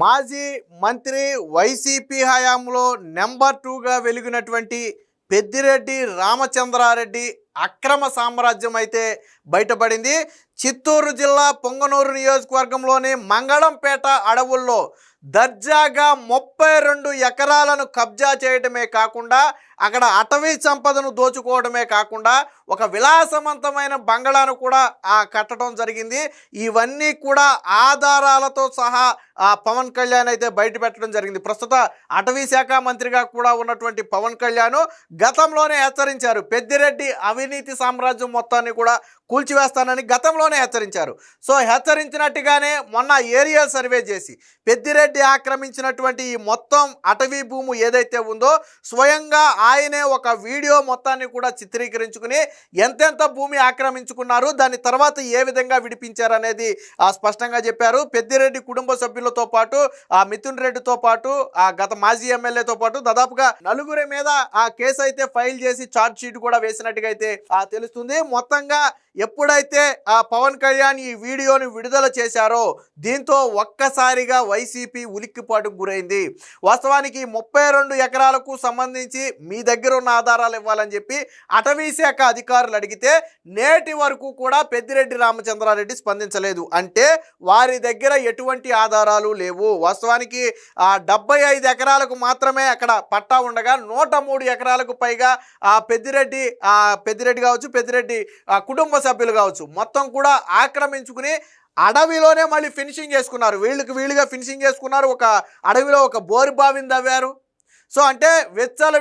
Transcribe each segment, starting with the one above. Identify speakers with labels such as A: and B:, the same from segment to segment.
A: మాజీ మంత్రి వైసీపీ హయాంలో నెంబర్ టూగా వెలిగినటువంటి పెద్దిరెడ్డి రామచంద్రారెడ్డి అక్రమ సామ్రాజ్యం అయితే బయటపడింది. చిత్తూరు జిల్లా పొంగనూరు నియోజకవర్గంలోని మంగళంపేట అడవుల్లో దర్జాగా ముప్పై రెండు ఎకరాలను కబ్జా చేయడమే కాకుండా అక్కడ అటవీ సంపదను దోచుకోవడమే కాకుండా ఒక విలాసవంతమైన బంగళాను కూడా ఆ కట్టడం జరిగింది. ఇవన్నీ కూడా ఆధారాలతో సహా ఆ పవన్ కళ్యాణ్ అయితే బయటపెట్టడం జరిగింది. ప్రస్తుత అటవీ శాఖ మంత్రిగా కూడా ఉన్నటువంటి పవన్ కళ్యాణ్ గతంలోనే హెచ్చరించారు. పెద్దిరెడ్డి అవినీతి సామ్రాజ్యం మొత్తాన్ని కూడా కూల్చివేస్తానని గతంలోనే హెచ్చరించారు. సో హెచ్చరించినట్టుగానే మొన్న ఏరియల్ సర్వే చేసి పెద్దిరెడ్డి ఆక్రమించినటువంటి ఈ మొత్తం అటవీ భూము ఏదైతే ఉందో స్వయంగా ఆయనే ఒక వీడియో మొత్తాన్ని కూడా చిత్రీకరించుకుని ఎంతెంత భూమి ఆక్రమించుకున్నారు దాని తర్వాత ఏ విధంగా విడిపించారు అనేది ఆ స్పష్టంగా చెప్పారు. పెద్దిరెడ్డి కుటుంబ సభ్యులతో పాటు ఆ మిథున్ రెడ్డితో పాటు ఆ గత మాజీ ఎమ్మెల్యేతో పాటు దాదాపుగా నలుగురి మీద ఆ కేసు అయితే ఫైల్ చేసి ఛార్జ్ షీట్ కూడా వేసినట్టుగా అయితే తెలుస్తుంది. మొత్తంగా ఎప్పుడైతే ఆ పవన్ కళ్యాణ్ ఈ వీడియోని విడుదల చేశారో దీంతో ఒక్కసారిగా వైసీపీ ఉలిక్కిపాటుకు గురైంది. వాస్తవానికి ముప్పై రెండు ఎకరాలకు సంబంధించి మీ దగ్గర ఉన్న ఆధారాలు ఇవ్వాలని చెప్పి అటవీ శాఖ అధికారులు అడిగితే నేటి వరకు కూడా పెద్దిరెడ్డి రామచంద్రారెడ్డి స్పందించలేదు. అంటే వారి దగ్గర ఎటువంటి ఆధారాలు లేవు. వాస్తవానికి ఆ డెబ్బై ఐదు ఎకరాలకు మాత్రమే అక్కడ పట్టా ఉండగా నూట మూడు ఎకరాలకు పైగా ఆ పెద్దిరెడ్డి ఆ పెద్దిరెడ్డి కావచ్చు పెద్దిరెడ్డి ఆ కుటుంబ సభ్యులు కావచ్చు మొత్తం కూడా ఆక్రమించుకుని అడవిలోనే మళ్ళీ ఫినిషింగ్ చేసుకున్నారు. వీళ్ళకి వీళ్ళుగా ఫినిషింగ్ చేసుకున్నారు. ఒక అడవిలో ఒక బోరు బావిని తవ్వారు. సో అంటే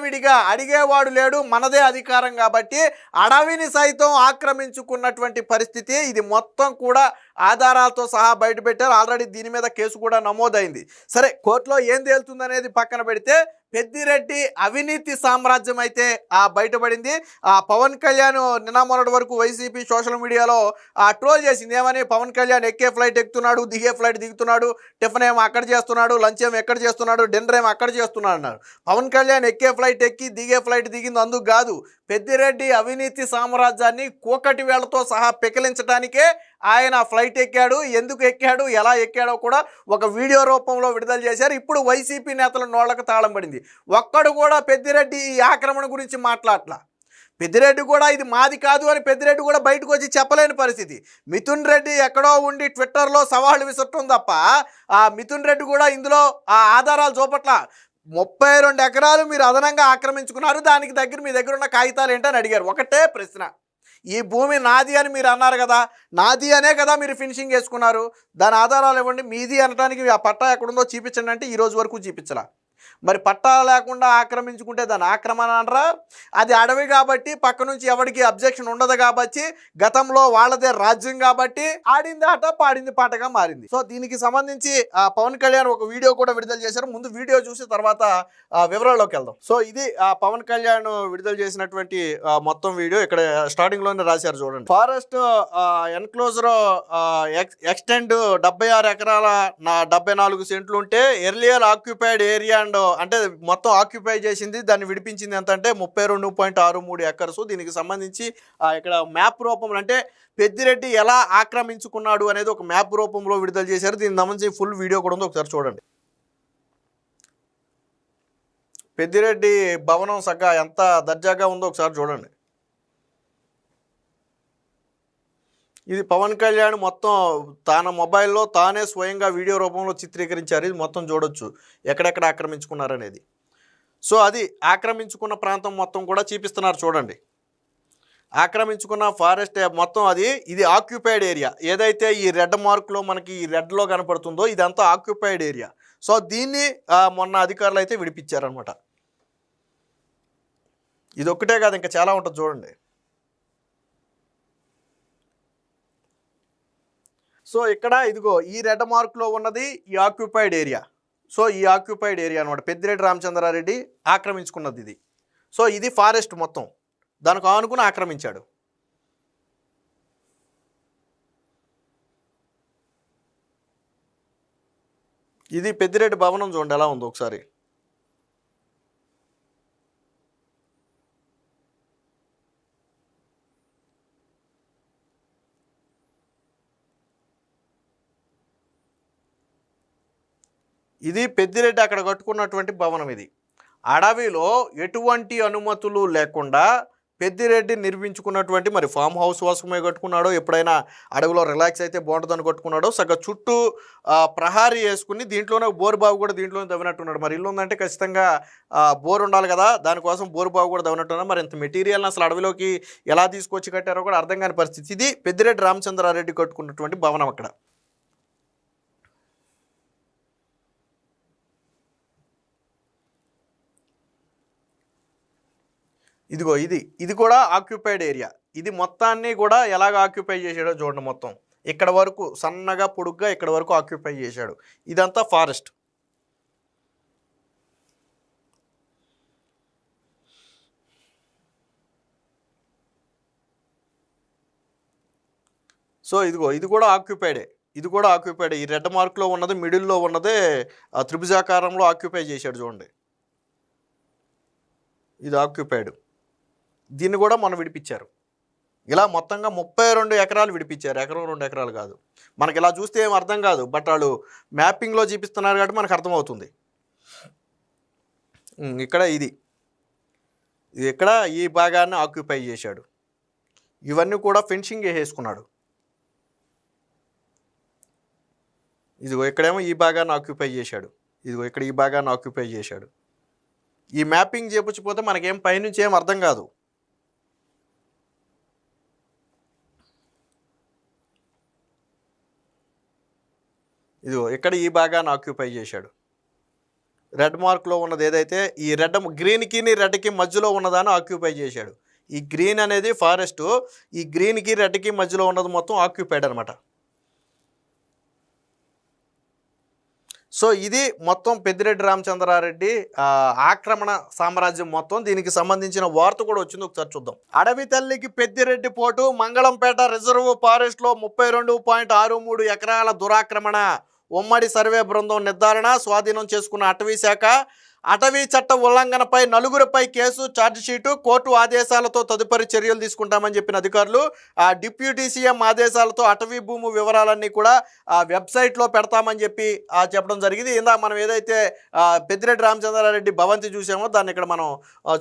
A: విడిగా అడిగేవాడు లేడు మనదే అధికారం కాబట్టి అడవిని సైతం ఆక్రమించుకున్నటువంటి పరిస్థితి. ఇది మొత్తం కూడా ఆధారాలతో సహా బయటపెట్టారు. ఆల్రెడీ దీని మీద కేసు కూడా నమోదైంది. సరే కోర్టులో ఏం తేలుతుందనేది పక్కన పెడితే పెద్దిరెడ్డి అవినీతి సామ్రాజ్యం అయితే బయటపడింది. ఆ పవన్ కళ్యాణ్ నిన్న మొన్నటి వరకు వైసీపీ సోషల్ మీడియాలో ఆ ట్రోల్ చేసింది. ఏమని? పవన్ కళ్యాణ్ ఎక్కే ఫ్లైట్ ఎక్కుతున్నాడు దిగే ఫ్లైట్ దిగుతున్నాడు టిఫిన్ ఏమో అక్కడ చేస్తున్నాడు లంచ్ ఏమో ఎక్కడ చేస్తున్నాడు డిన్నర్ ఏమో అక్కడ చేస్తున్నాడు అన్నారు. పవన్ కళ్యాణ్ ఎక్కే ఫ్లైట్ ఎక్కి దిగే ఫ్లైట్ దిగింది. అందుకు కాదు పెద్దిరెడ్డి అవినీతి సామ్రాజ్యాన్ని కూకటి వేళ్ళతో సహా పెకిలించడానికే ఆయన ఫ్లైట్ ఎక్కాడు ఎందుకు ఎక్కాడు ఎలా ఎక్కాడో కూడా ఒక వీడియో రూపంలో విడుదల చేశారు. ఇప్పుడు వైసీపీ నేతల నోళ్ళకు తాళం పడింది. ఒక్కడు కూడా పెద్దిరెడ్డి ఈ ఆక్రమణ గురించి మాట్లాడలా. పెద్దిరెడ్డి కూడా ఇది మాది కాదు అని పెద్దిరెడ్డి కూడా బయటకు వచ్చి చెప్పలేని పరిస్థితి. మిథున్ రెడ్డి ఎక్కడో ఉండి ట్విట్టర్లో సవాళ్ళు విసరటం తప్ప ఆ మిథున్ రెడ్డి కూడా ఇందులో ఆ ఆధారాలు చూపట్ల. ముప్పై రెండు ఎకరాలు మీరు అదనంగా ఆక్రమించుకున్నారు. దానికి దగ్గర మీ దగ్గర ఉన్న కాగితాలు ఏంటని అడిగారు. ఒకటే ప్రశ్న. ఈ భూమి నాది అని మీరు అన్నారు కదా నాది అనే కదా మీరు ఫినిషింగ్ చేసుకున్నారు. దాని ఆధారాలు ఇవ్వండి మీది అనడానికి ఆ పట్టా ఎక్కడుందో చూపించండి అంటే ఈ రోజు వరకు చూపించలా. మరి పట్టాలు లేకుండా ఆక్రమించుకుంటే దాని ఆక్రమణ అనరా అది అడవి కాబట్టి పక్క నుంచి ఎవరికి అబ్జెక్షన్ ఉండదు కాబట్టి గతంలో వాళ్ళదే రాజ్యం కాబట్టి ఆడింది ఆట పాడింది పాటగా మారింది. సో దీనికి సంబంధించి ఆ పవన్ కళ్యాణ్ ఒక వీడియో కూడా విడుదల చేశారు. ముందు వీడియో చూసి తర్వాత వివరాల్లోకి వెళ్దాం. సో ఇది ఆ పవన్ కళ్యాణ్ విడుదల చేసినటువంటి మొత్తం వీడియో. ఇక్కడ స్టార్టింగ్లోనే రాశారు చూడండి. ఫారెస్ట్ ఎన్క్లోజర్ ఎక్స్టెండ్ డెబ్బై ఆరు ఎకరాల నా డెబ్బై నాలుగు సెంట్లు ఉంటే ఎర్లియర్ ఆక్యుపైడ్ ఏరియా అండ్ అంటే మొత్తం ఆక్యుపై చేసింది దాన్ని విడిపించింది ఎంత అంటే ముప్పై రెండు పాయింట్ ఆరు మూడు ఎకర్స్. దీనికి సంబంధించి ఇక్కడ మ్యాప్ రూపంలో అంటే పెద్దిరెడ్డి ఎలా ఆక్రమించుకున్నాడు అనేది ఒక మ్యాప్ రూపంలో విడుదల చేశారు. దీనికి సంబంధించి ఫుల్ వీడియో కూడా ఉంది. ఒకసారి చూడండి. పెద్దిరెడ్డి భవనం సగ్గా ఎంత దర్జాగా ఉందో ఒకసారి చూడండి. ఇది పవన్ కళ్యాణ్ మొత్తం తన మొబైల్లో తానే స్వయంగా వీడియో రూపంలో చిత్రీకరించారు. ఇది మొత్తం చూడొచ్చు. ఎక్కడెక్కడ ఆక్రమించుకున్నారనేది. సో అది ఆక్రమించుకున్న ప్రాంతం మొత్తం కూడా చూపిస్తున్నారు చూడండి. ఆక్రమించుకున్న ఫారెస్ట్ మొత్తం అది ఇది ఆక్యుపైడ్ ఏరియా ఏదైతే ఈ రెడ్ మార్క్లో మనకి ఈ రెడ్లో కనపడుతుందో ఇదంతా ఆక్యుపైడ్ ఏరియా సో దీన్ని మొన్న అధికారులు అయితే విడిపించారనమాట ఇది ఒక్కటే కాదు ఇంకా చాలా ఉంటుంది చూడండి. సో ఇక్కడ ఇదిగో ఈ రెడ్ మార్క్లో ఉన్నది ఈ ఆక్యుపైడ్ ఏరియా సో ఈ ఆక్యుపైడ్ ఏరియా అనమాట పెద్దిరెడ్డి రామచంద్రారెడ్డి ఆక్రమించుకున్నది ఇది. సో ఇది ఫారెస్ట్ మొత్తం. దానికి ఆనుకుని ఆక్రమించాడు. ఇది పెద్దిరెడ్డి భవనం చూడండి ఎలా ఉందో ఒకసారి. ఇది పెద్దిరెడ్డి అక్కడ కట్టుకున్నటువంటి భవనం ఇది. అడవిలో ఎటువంటి అనుమతులు లేకుండా పెద్దిరెడ్డి నిర్మించుకున్నటువంటి మరి ఫామ్ హౌస్ వాసమే కట్టుకున్నాడో ఎప్పుడైనా అడవిలో రిలాక్స్ అయితే బాగుంటుందని కట్టుకున్నాడో సగ చుట్టూ ప్రహారీ వేసుకుని దీంట్లోనే బోరుబావి కూడా దీంట్లోనే తవ్వినట్టున్నాడు మరి ఇల్లు ఉందంటే ఖచ్చితంగా బోర్ ఉండాలి కదా దానికోసం బోరుబావి కూడా తవ్వినట్టున్నాడు మరి ఇంత మెటీరియల్ని అసలు అడవిలోకి ఎలా తీసుకొచ్చి కట్టారో కూడా అర్థం కాని పరిస్థితి. ఇది పెద్దిరెడ్డి రామచంద్రారెడ్డి కట్టుకున్నటువంటి భవనం అక్కడ. ఇదిగో ఇది ఇది కూడా ఆక్యుపైడ్ ఏరియా ఇది మొత్తాన్ని కూడా ఎలాగ ఆక్యుపై చేశాడో చూడండి మొత్తం. ఇక్కడ వరకు సన్నగా పొడుగ్గా ఇక్కడ వరకు ఆక్యుపై చేశాడు. ఇదంతా ఫారెస్ట్ సో ఇదిగో ఇది కూడా ఆక్యుపైడే ఇది కూడా ఆక్యుపైడే ఈ రెడ్ మార్క్లో ఉన్నది మిడిల్లో ఉన్నదే ఆ త్రిభుజాకారంలో ఆక్యుపై చేశాడు చూడండి. ఇది ఆక్యుపైడ్ దీన్ని కూడా మనం విడిపించారు. ఇలా మొత్తంగా ముప్పై రెండు ఎకరాలు విడిపించారు. ఎకరం రెండు ఎకరాలు కాదు. మనకి ఇలా చూస్తే ఏం అర్థం కాదు. బట్ వాళ్ళు మ్యాపింగ్లో చూపిస్తున్నారు కాబట్టి మనకు అర్థమవుతుంది. ఇక్కడ ఇది. ఇది ఇక్కడ ఈ భాగాన్ని ఆక్యుపై చేశాడు. ఇవన్నీ కూడా ఫెన్సింగ్ వేసేసుకున్నాడు. ఇదిగో ఇక్కడేమో ఈ భాగాన్ని ఆక్యుపై చేశాడు. ఇదిగో ఇక్కడ ఈ భాగాన్ని ఆక్యుపై చేశాడు. ఈ మ్యాపింగ్ చేపించిపోతే మనకేం పైనుంచి ఏం అర్థం కాదు. ఇదిగో ఇక్కడ ఈ భాగాన్ని ఆక్యుపై చేశాడు. రెడ్ మార్క్లో ఉన్నది ఏదైతే ఈ రెడ్ గ్రీన్కి రెడ్కి మధ్యలో ఉన్నదాన్ని ఆక్యుపై చేశాడు. ఈ గ్రీన్ అనేది ఫారెస్ట్ ఈ గ్రీన్కి రెడ్కి మధ్యలో ఉన్నది మొత్తం ఆక్యుపైడ్ అనమాట సో ఇది మొత్తం పెద్దిరెడ్డి రామచంద్రారెడ్డి ఆక్రమణ సామ్రాజ్యం మొత్తం. దీనికి సంబంధించిన వార్త కూడా వచ్చింది ఒకసారి చూద్దాం. అడవి తల్లికి పెద్దిరెడ్డి పోటు మంగళంపేట రిజర్వ్ ఫారెస్ట్లో ముప్పై రెండు పాయింట్ ఆరు మూడు ఎకరాల దురాక్రమణ. ఉమ్మడి సర్వే బృందం నిర్ధారణ స్వాధీనం చేసుకున్న అటవీ శాఖ అటవీ చట్ట ఉల్లంఘనపై నలుగురిపై కేసు ఛార్జ్షీటు కోర్టు ఆదేశాలతో తదుపరి చర్యలు తీసుకుంటామని చెప్పిన అధికారులు ఆ డిప్యూటీ సీఎం ఆదేశాలతో అటవీ భూమి వివరాలన్నీ కూడా ఆ వెబ్సైట్లో పెడతామని చెప్పి చెప్పడం జరిగింది. ఇందాక మనం ఏదైతే పెద్దిరెడ్డి రామచంద్రారెడ్డి భవంతి చూసామో దాన్ని ఇక్కడ మనం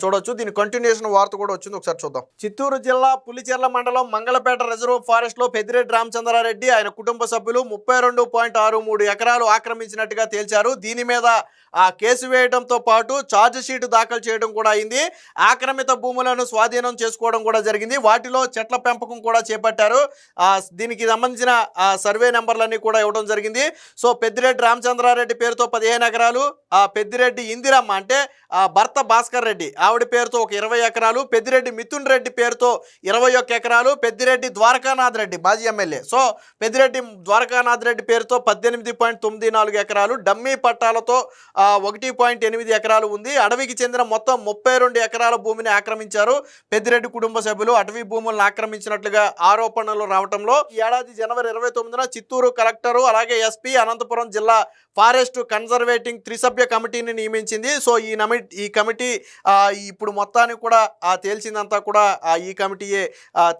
A: చూడవచ్చు చూడొచ్చు. దీని కంటిన్యూషన్ వార్త కూడా వచ్చింది. ఒకసారి చూద్దాం. చిత్తూరు జిల్లా పులిచెర్ల మండలం మంగళపేట రిజర్వ్ ఫారెస్ట్లో పెద్దిరెడ్డి రామచంద్రారెడ్డి ఆయన కుటుంబ సభ్యులు ముప్పై రెండు పాయింట్ ఆరు మూడు ఎకరాలు ఆక్రమించినట్టుగా తేల్చారు. దీని మీద ఆ కేసు వేయడంతో పాటు ఛార్జ్ షీట్ దాఖలు చేయడం కూడా అయింది. ఆక్రమిత భూములను స్వాధీనం చేసుకోవడం కూడా జరిగింది. వాటిలో చెట్ల పెంపకం కూడా చేపట్టారు. దీనికి సంబంధించిన సర్వే నెంబర్లన్నీ కూడా ఇవ్వడం జరిగింది. సో పెద్దిరెడ్డి రామచంద్రారెడ్డి పేరుతో పదిహేను ఎకరాలు పెద్దిరెడ్డి ఇందిరమ్మ అంటే ఆ భర్త భాస్కర్ రెడ్డి ఆవిడ పేరుతో ఒక ఇరవై ఎకరాలు పెద్దిరెడ్డి మిథున్ రెడ్డి పేరుతో ఇరవై ఒక్క ఎకరాలు పెద్దిరెడ్డి ద్వారకానాథ్ రెడ్డి మాజీ ఎమ్మెల్యే. సో పెద్దిరెడ్డి ద్వారకానాథ్ రెడ్డి పేరుతో పద్దెనిమిది పాయింట్ తొమ్మిది నాలుగు ఎకరాలు డమ్మీ పట్టాలతో ఒకటి పాయింట్ ఎనిమిది ఎకరాలు ఉంది. అడవికి చెందిన మొత్తం ముప్పై రెండు ఎకరాల భూమిని ఆక్రమించారు. పెద్దిరెడ్డి కుటుంబ సభ్యులు అటవీ భూములను ఆక్రమించినట్లుగా ఆరోపణలు రావడంలో ఈ ఏడాది జనవరి ఇరవై తొమ్మిదిన చిత్తూరు కలెక్టరు అలాగే ఎస్పీ అనంతపురం జిల్లా ఫారెస్ట్ కన్జర్వేటింగ్ త్రిసభ్య కమిటీని నియమించింది. సో ఈ నమి ఈ కమిటీ ఇప్పుడు మొత్తానికి కూడా తేల్చిందంతా కూడా ఈ కమిటీయే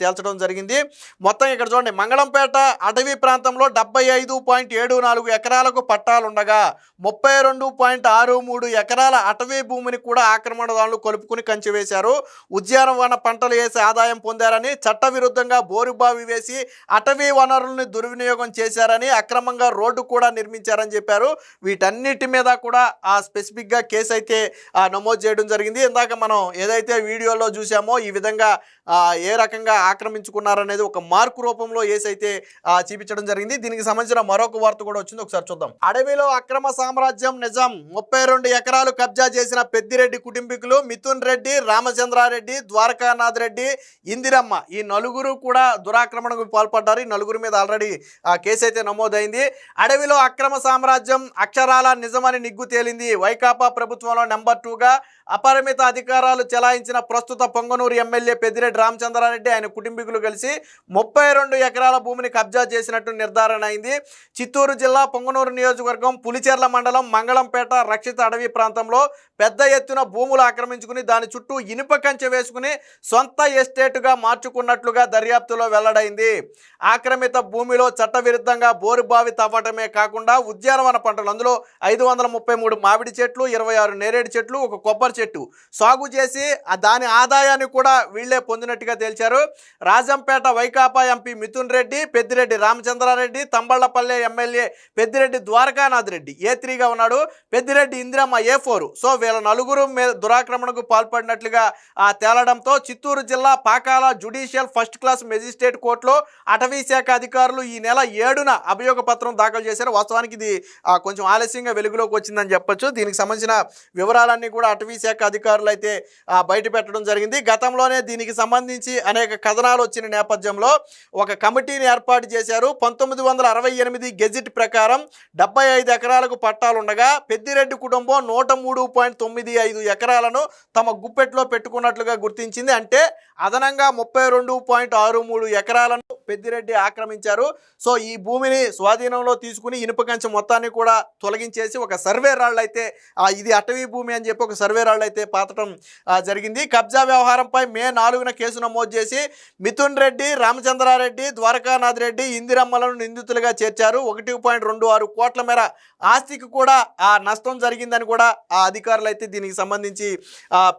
A: తేల్చడం జరిగింది. మొత్తం ఇక్కడ చూడండి. మంగళంపేట అటవీ ప్రాంతంలో డెబ్బై ఐదు పాయింట్ ఏడు నాలుగు ఎకరాలకు పట్టాలుండగా ముప్పై రెండు పాయింట్ ఆరు మూడు ఎకరాల అటవీ భూమిని కూడా ఆక్రమణదారులు కొలుపుకుని కంచి వేశారు. ఉద్యానవన పంటలు వేసి ఆదాయం పొందారని చట్టవిరుద్ధంగా బోరుబావి వేసి అటవీ వనరుల్ని దుర్వినియోగం చేశారని అక్రమంగా రోడ్డు కూడా నిర్మించారని చెప్పారు. వీటన్నిటి మీద కూడా ఆ స్పెసిఫిక్గా కేసు అయితే నమోదు చేయడం జరిగింది. ఇందాక మనం ఏదైతే వీడియోలో చూసామో ఈ విధంగా ఏ రకంగా ఆక్రమించుకున్నారనేది ఒక మార్కు రూపంలో ఏసైతే చూపించడం జరిగింది. దీనికి సంబంధించిన మరొక వార్త కూడా వచ్చింది. ఒకసారి చూద్దాం. అడవిలో అక్రమ సామ్రాజ్యం నిజం ముప్పై రెండు ఎకరాలు కబ్జా చేసిన పెద్దిరెడ్డి కుటుంబీకులు మిథున్ రెడ్డి రామచంద్రారెడ్డి ద్వారకానాథ్ రెడ్డి ఇందిరమ్మ. ఈ నలుగురు కూడా దురాక్రమణకు పాల్పడ్డారు. ఈ నలుగురి మీద ఆల్రెడీ ఆ కేసు అయితే నమోదైంది. అడవిలో అక్రమ సామ్రాజ్యం అక్షరాల నిజమని నిగ్గు తేలింది. వైకాపా ప్రభుత్వంలో నెంబర్ టూగా అపరిమిత అధికారాలు చెలాయించిన ప్రస్తుత పొంగనూరు ఎమ్మెల్యే పెద్దిరెడ్డి రామచంద్రారెడ్డి ఆయన కుటుంబీకులు కలిసి ముప్పై రెండు ఎకరాల భూమిని కబ్జా చేసినట్టు నిర్ధారణ అయింది. చిత్తూరు జిల్లా పొంగనూరు నియోజకవర్గం పులిచెర్ల మండలం మంగళంపేట రక్షిత అడవి ప్రాంతం ప్రాంతంలో పెద్ద ఎత్తున భూములు ఆక్రమించుకుని దాని చుట్టూ ఇనుప కంచె వేసుకుని సొంత ఎస్టేటుగా మార్చుకున్నట్లుగా దర్యాప్తులో వెల్లడైంది. ఆక్రమిత భూమిలో చట్టవిరుద్ధంగా బోరుబావి తవ్వటమే కాకుండా ఉద్యానవన పంటలు అందులో ఐదు వందల ముప్పై మూడు మామిడి చెట్లు ఇరవై ఆరు నేరేడు చెట్లు ఒక కొబ్బరి చెట్టు. సాగు చేసి దాని ఆదాయాన్ని కూడా వీళ్ళే పొందినట్టుగా తేల్చారు. Rajampet Vaikapa MP Mithun Reddy Peddireddy Ramachandra Reddy Thamballapalle MLA Peddireddy Dwarakanath Reddy A త్రీగా ఉన్నాడు? Peddireddy Indiramma A four so వీళ్ళ నలుగురు మీద దురాక్రమణకు పాల్పడినట్లుగా తేలడంతో చిత్తూరు జిల్లా Pakala judicial first class magistrate కోర్టులో అటవీ శాఖ అధికారులు ఈ నెల ఏడున అభియోగ పత్రం దాఖలు చేశారు. వాస్తవానికి ఇది కొంచెం ఆలస్యంగా వెలుగులోకి వచ్చిందని చెప్పొచ్చు. దీనికి సంబంధించిన వివరాలన్నీ కూడా అటవీ శాఖ అధికారులు అయితే బయట పెట్టడం జరిగింది. గతంలోనే దీనికి సంబంధించి అనేక కథనాలు వచ్చిన నేపథ్యంలో ఒక కమిటీని ఏర్పాటు చేశారు. పంతొమ్మిది వందల అరవై ఎనిమిది గెజిట్ ప్రకారం డెబ్బై ఐదు ఎకరాలకు పట్టాలుండగా పెద్దిరెడ్డి కుటుంబం నూట మూడు పాయింట్ తొమ్మిది ఐదు ఎకరాలను తమ గుప్పెట్లో పెట్టుకున్నట్లుగా గుర్తించింది. అంటే అదనంగా ముప్పై రెండు పాయింట్ ఆరు మూడు ఎకరాలను పెద్దిరెడ్డి ఆక్రమించారు. సో ఈ భూమిని స్వాధీనంలో తీసుకుని ఇనుప కంచె మొత్తాన్ని కూడా తొలగించేసి ఒక సర్వే రాళ్ళు అయితే ఇది అటవీ భూమి అని చెప్పి ఒక సర్వే రాళ్ళు అయితే పాతటం జరిగింది. కబ్జా వ్యవహారంపై మే నాలుగున కేసు నమోదు చేసి మిథున్ రెడ్డి రామచంద్రారెడ్డి ద్వారకానాథ్ రెడ్డి ఇందిరమ్మలను నిందితులుగా చేర్చారు. ఒకటి పాయింట్ రెండు ఆరు కోట్ల మేర ఆస్తికి కూడా ఆ నష్టం జరిగిందని కూడా ఆ అధికారులు అయితే దీనికి సంబంధించి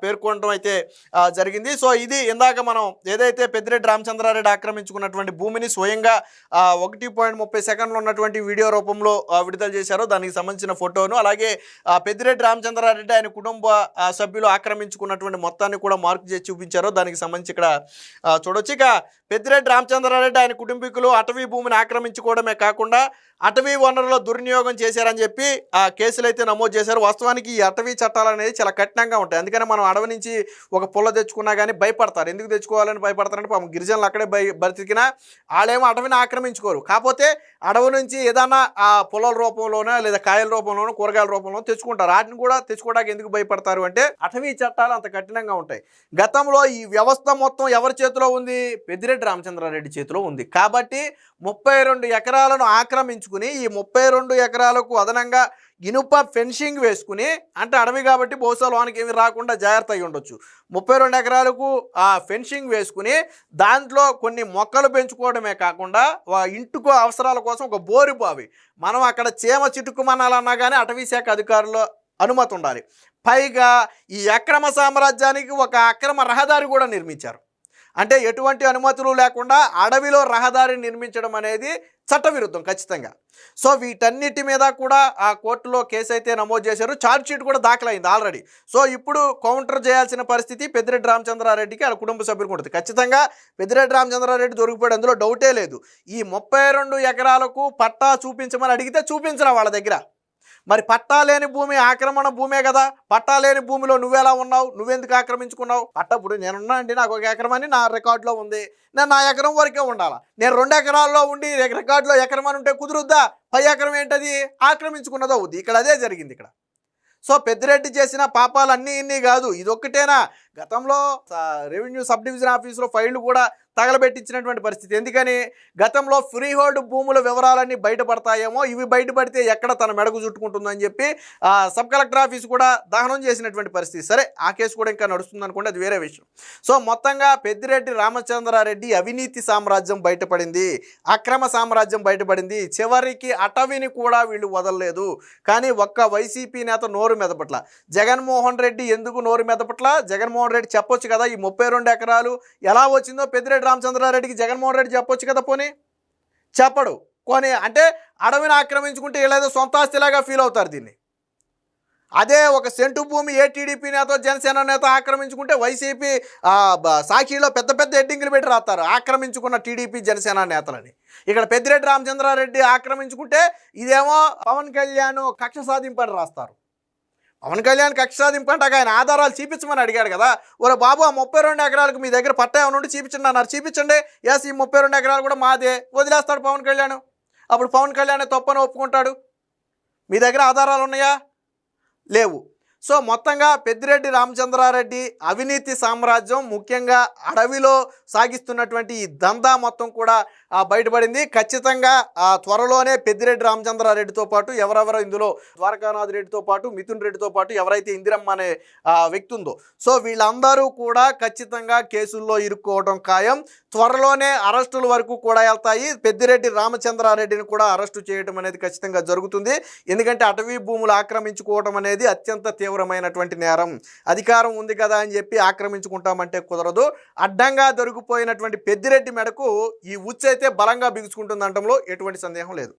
A: పేర్కొనడం అయితే జరిగింది. సో ఇది ఇందాక మనం ఏదైతే పెద్దిరెడ్డి రామచంద్రారెడ్డి ఆక్రమించుకున్నటువంటి భూమిని స్వయంగా ఒకటి పాయింట్ ముప్పై సెకండ్లు ఉన్నటువంటి వీడియో రూపంలో విడుదల చేశారో. దానికి సంబంధించిన ఫోటోను అలాగే ఆ, పెద్దిరెడ్డి రామచంద్రారెడ్డి ఆయన కుటుంబ సభ్యులు ఆక్రమించుకున్నటువంటి మొత్తాన్ని కూడా మార్క్ చేసి చూపించారో. దానికి సంబంధించి ఇక్కడ చూడొచ్చు. ఇక పెద్దిరెడ్డి రామచంద్రారెడ్డి ఆయన కుటుంబీకులు అటవీ భూమిని ఆక్రమించుకోవడమే కాకుండా అటవీ వనరుల దుర్వినియోగం చేశారని చెప్పి ఆ కేసులు అయితే నమోదు చేశారు. వాస్తవానికి ఈ అటవీ చట్టాలు అనేది చాలా కఠినంగా ఉంటాయి. అందుకని మనం అడవి నుంచి ఒక పుల్ల తెచ్చుకున్నా కానీ భయపడతారు. ఎందుకు తెచ్చుకోవాలని భయపడతారంటే పాపం గిరిజనులు అక్కడే భయ బ్రతికినా వాళ్ళేమో అటవిని ఆక్రమించుకోరు. కాకపోతే అడవి నుంచి ఏదైనా ఆ పొలాల రూపంలోనో లేదా కాయల రూపంలోనో కూరగాయల రూపంలో తెచ్చుకుంటారు. వాటిని కూడా తెచ్చుకోవడానికి ఎందుకు భయపడతారు అంటే అటవీ చట్టాలు అంత కఠినంగా ఉంటాయి. గతంలో ఈ వ్యవస్థ మొత్తం ఎవరి చేతిలో ఉంది? పెద్దిరెడ్డి రామచంద్రారెడ్డి చేతిలో ఉంది. కాబట్టి ముప్పై రెండు ఎకరాలను ఆక్రమించుకుని ఈ ముప్పై రెండు ఎకరాలకు అదనంగా ఇనుప ఫెన్సింగ్ వేసుకుని అంటే అడవి కాబట్టి బహుశా లోనికి ఏమి రాకుండా జాగ్రత్త అయి ఉండొచ్చు. ముప్పై రెండు ఎకరాలకు ఆ ఫెన్సింగ్ వేసుకుని దాంట్లో కొన్ని మొక్కలు పెంచుకోవడమే కాకుండా వా- ఇంటికో అవసరాల కోసం ఒక బోరు బావి. మనం అక్కడ చీమ చిటుకుమనాలన్నా కానీ అటవీ శాఖ అధికారుల అనుమతి ఉండాలి. పైగా ఈ అక్రమ సామ్రాజ్యానికి ఒక అక్రమ రహదారి కూడా నిర్మించారు. అంటే ఎటువంటి అనుమతులు లేకుండా అడవిలో రహదారి నిర్మించడం అనేది చట్టవిరుద్ధం ఖచ్చితంగా. సో వీటన్నిటి మీద కూడా ఆ కోర్టులో కేసు అయితే నమోదు చేశారు. ఛార్జ్షీట్ కూడా దాఖలైంది ఆల్రెడీ. సో ఇప్పుడు కౌంటర్ చేయాల్సిన పరిస్థితి పెద్దిరెడ్డి రామచంద్రారెడ్డికి వాళ్ళ కుటుంబ సభ్యులకు ఉంటుంది. ఖచ్చితంగా పెద్దిరెడ్డి రామచంద్రారెడ్డి దొరికిపోయాడు. అందులో డౌటే లేదు. ఈ ముప్పై రెండు ఎకరాలకు పట్టా చూపించమని అడిగితే చూపించరా వాళ్ళ దగ్గర? మరి పట్టా లేని భూమి ఆక్రమణ భూమే కదా. పట్టా లేని భూమిలో నువ్వెలా ఉన్నావు? నువ్వెందుకు ఆక్రమించుకున్నావు? పట్ట ఇప్పుడు నేనున్నా అండి నాకు ఒక ఎకరం అని నా రికార్డులో ఉంది. నేను నా ఎకరం వరకే ఉండాలా? నేను రెండు ఎకరాల్లో ఉండి రికార్డులో ఎకరం అని ఉంటే కుదురుద్దా? పై ఎకరం ఏంటది? ఆక్రమించుకున్నదో అవుద్ది ఇక్కడ అదే జరిగింది ఇక్కడ. సో పెద్దిరెడ్డి చేసిన పాపాలు అన్నీ ఇన్ని కాదు. ఇదొక్కటేనా? గతంలో రెవెన్యూ సబ్ డివిజన్ ఆఫీసులో ఫైళ్ళు కూడా తగలబెట్టించినటువంటి పరిస్థితి. ఎందుకని? గతంలో ఫ్రీ హోల్డ్ భూముల వివరాలన్నీ బయటపడతాయేమో ఇవి బయటపడితే ఎక్కడ తన మెడకు చుట్టుకుంటుందని చెప్పి సబ్ కలెక్టర్ ఆఫీస్ కూడా దహనం చేసినటువంటి పరిస్థితి. సరే ఆ కేసు కూడా ఇంకా నడుస్తుంది అనుకోండి అది వేరే విషయం. సో మొత్తంగా పెద్దిరెడ్డి రామచంద్రారెడ్డి అవినీతి సామ్రాజ్యం బయటపడింది అక్రమ సామ్రాజ్యం బయటపడింది. చివరికి అటవిని కూడా వీళ్ళు వదలలేదు. కానీ ఒక్క వైసీపీ నేత నోరు మెదపట్ల. జగన్మోహన్ రెడ్డి ఎందుకు నోరు మెదపట్ల? జగన్మోహన్ రెడ్డి చెప్పొచ్చు కదా ఈ ముప్పై రెండు ఎకరాలు ఎలా వచ్చిందో? పెద్దిరెడ్డి రామచంద్రారెడ్డికి జగన్మోహన్ రెడ్డి చెప్పొచ్చు కదా పోనీ? చెప్పడు. కొని అంటే అడవిని ఆక్రమించుకుంటే వీళ్ళేదో సొంత ఆస్తిలాగా ఫీల్ అవుతారు దీన్ని. అదే ఒక సెంటు భూమి ఏ టీడీపీ నేత జనసేన నేత ఆక్రమించుకుంటే వైసీపీ సాక్షిలో పెద్ద పెద్ద హెడ్డింగ్లు పెట్టి రాస్తారు. ఆక్రమించుకున్న టీడీపీ జనసేన నేతలని. ఇక్కడ పెద్దిరెడ్డి రామచంద్రారెడ్డి ఆక్రమించుకుంటే ఇదేమో పవన్ కళ్యాణ్ కక్ష సాధింపని రాస్తారు. పవన్ కళ్యాణ్ కక్ష సాధింపంటే ఆయన ఆధారాలు చూపించమని అడిగాడు కదా. ఒరే బాబు ఆ ముప్పై రెండు ఎకరాలకు మీ దగ్గర పట్టా ఏమైనా ఉండి చూపించండి అన్నారు. చూపించండి. ఎస్ ఈ ముప్పై రెండు ఎకరాలు కూడా మాదే. వదిలేస్తాడు పవన్ కళ్యాణ్. అప్పుడు పవన్ కళ్యాణ్ తప్పని ఒప్పుకుంటాడు. మీ దగ్గర ఆధారాలు ఉన్నాయా? లేవు. సో మొత్తంగా పెద్దిరెడ్డి రామచంద్రారెడ్డి అవినీతి సామ్రాజ్యం ముఖ్యంగా అడవిలో సాగిస్తున్నటువంటి ఈ దందా మొత్తం కూడా బయటపడింది. ఖచ్చితంగా ఆ, త్వరలోనే పెద్దిరెడ్డి రామచంద్రారెడ్డితో పాటు ఎవరెవరో ఇందులో ద్వారకానాథ్ రెడ్డితో పాటు మిథున్ రెడ్డితో పాటు ఎవరైతే ఇందిరమ్మ అనే వ్యక్తి ఉందో. సో వీళ్ళందరూ కూడా ఖచ్చితంగా కేసుల్లో ఇరుక్కోవడం ఖాయం. త్వరలోనే అరెస్టుల వరకు కూడా వెళ్తాయి. పెద్దిరెడ్డి రామచంద్రారెడ్డిని కూడా అరెస్టు చేయడం అనేది ఖచ్చితంగా జరుగుతుంది. ఎందుకంటే అటవీ భూములు ఆక్రమించుకోవడం అనేది అత్యంత తీవ్ర తీవ్రమైనటువంటి నేరం. అధికారం ఉంది కదా అని చెప్పి ఆక్రమించుకుంటామంటే కుదరదు. అడ్డంగా దొరికిపోయినటువంటి పెద్దిరెడ్డి మెడకు ఈ ఉచ్చైతే బలంగా బిగుచుకుంటుందంటంలో ఎటువంటి సందేహం లేదు.